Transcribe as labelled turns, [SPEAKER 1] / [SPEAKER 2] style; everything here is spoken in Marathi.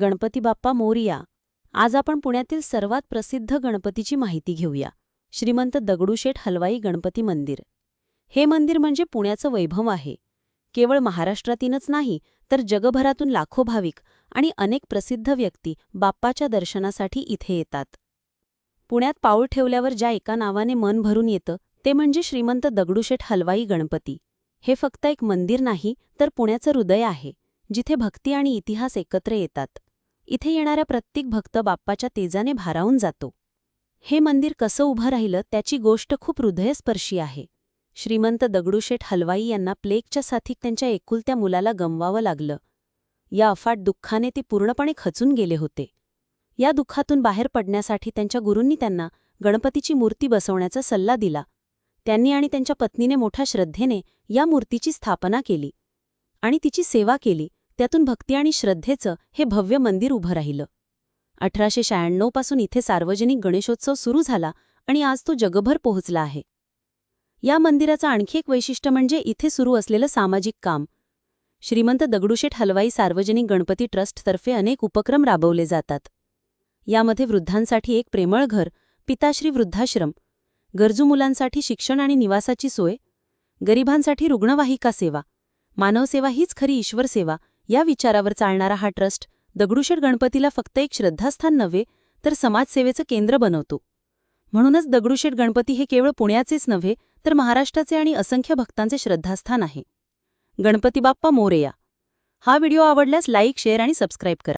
[SPEAKER 1] गणपती बाप्पा मोरिया. आज आपण पुण्यातील सर्वात प्रसिद्ध गणपतीची माहिती घेऊया. श्रीमंत दगडूशेठ हलवाई गणपती मंदिर. हे मंदिर म्हणजे पुण्याचं वैभव आहे. केवळ महाराष्ट्रातीलच नाही तर जगभरातून लाखो भाविक आणि अनेक प्रसिद्ध व्यक्ती बाप्पाच्या दर्शनासाठी इथे येतात. पुण्यात पाऊल ठेवल्यावर ज्या एका नावाने मन भरून येतं ते म्हणजे श्रीमंत दगडूशेठ हलवाई गणपती. हे फक्त एक मंदिर नाही तर पुण्याचं हृदय आहे जिथे भक्ती आणि इतिहास एकत्र येतात. इथे येणाऱ्या प्रत्येक भक्त बाप्पाच्या तेजाने भारावून जातो. हे मंदिर कसं उभं राहिलं त्याची गोष्ट खूप हृदयस्पर्शी आहे. श्रीमंत दगडूशेठ हलवाई यांना प्लेगच्या साथीत त्यांच्या एकुलत्या मुलाला गमवावं लागलं. या अफाट दुःखाने ते पूर्णपणे खचून गेले होते. या दुःखातून बाहेर पडण्यासाठी त्यांच्या गुरूंनी त्यांना गणपतीची मूर्ती बसवण्याचा सल्ला दिला. त्यांनी आणि त्यांच्या पत्नीने मोठ्या श्रद्धेने या मूर्तीची स्थापना केली. आणि तिची सेवा केली. त्यातून भक्ती आणि श्रद्धेचं हे भव्य मंदिर उभं राहिलं. अठराशे शहाण्णवपासून इथे सार्वजनिक गणेशोत्सव सुरू झाला आणि आज तो जगभर पोहोचला आहे. या मंदिराचं आणखी एक वैशिष्ट्य म्हणजे इथे सुरू असलेलं सामाजिक काम. श्रीमंत दगडूशेठ हलवाई सार्वजनिक गणपती ट्रस्टतर्फे अनेक उपक्रम राबवले जातात. यामध्ये वृद्धांसाठी एक प्रेमळ घर पिताश्री वृद्धाश्रम गरजू मुलांसाठी शिक्षण आणि निवासाची सोय गरिबांसाठी रुग्णवाहिका सेवा मानवसेवा हीच खरी ईश्वर सेवा या विचारावर चालणारा हा ट्रस्ट दगडूशेठ गणपतीला फक्त एक श्रद्धास्थान नव्हे तर समाजसेवेचं केंद्र बनवतो. म्हणूनच दगडूशेठ गणपती हे केवळ पुण्याचेच नव्हे तर महाराष्ट्राचे आणि असंख्य भक्तांचे श्रद्धास्थान आहे. गणपती बाप्पा मोरेया. हा व्हिडिओ आवडल्यास लाईक शेअर आणि सबस्क्राईब करा.